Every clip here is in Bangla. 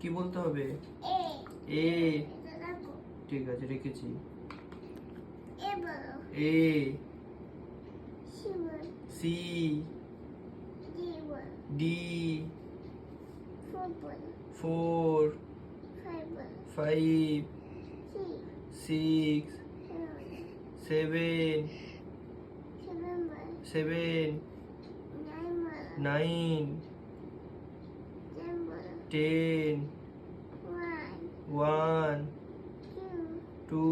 কি বলতে হবে? এ। ঠিক আছে, রেখেছি। A. C. D. Four. Five. Six. Seven. Seven. Nine. তো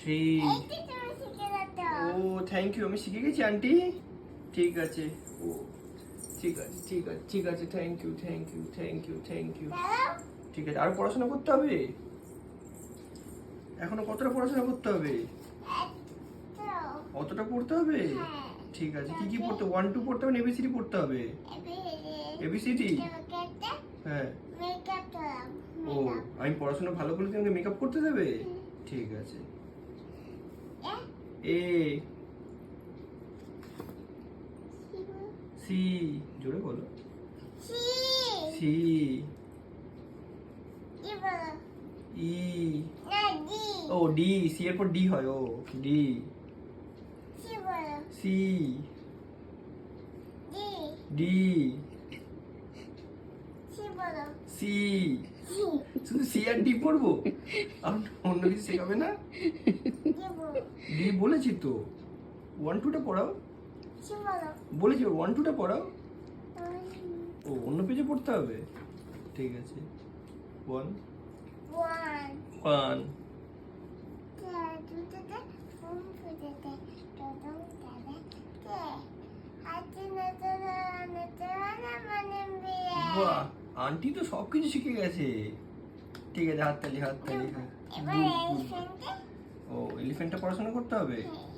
তুমি শিখে যাচ্ছ ও থ্যাংক ইউ আমি শিখে গেছি আন্টি ঠিক আছে। ও। ঠিক আছে ঠিক আছে ঠিক আছে। Thank you thank you thank you thank you ঠিক আছে। আর পড়াশোনা করতে হবে? এখনও কতটা পড়াশোনা করতে হবে? অতটা পড়তে হবে? হ্যাঁ। ঠিক আছে। কি কি পড়তে ওয়ান টু পড়তে হবে এবিসিডি পড়তে হবে? এবিসিডি হ্যাঁ। ও আমি পড়াশোনা ভালো করলে তোমাকে মেকআপ করতে দেবে? ঠিক আছে। এ সি জোরে বলো। সি ই না ডি ও ডি সি এর পর ডি হয় ও ডি সি ডি সি শুধু সি আর ডি পড়ব? আর অন্য কিছু শেখাবে না? ডি বলো। ডি বলেছি তো। ওয়ান টুটা পড়াও। বলেছি ওয়ান টুটা পড়াও। ও অন্য পেজে পড়তে হবে? ঠিক আছে। ওয়ান ওয়ান ওয়ান বিয়ে বাহ আন্টি তো সব কিছু শিখে গেছে। ঠিক আছে হাততালি হাততালি হ্যাঁ। ও এলিফ্যান্টটা পড়াশোনা করতে হবে? হ্যাঁ।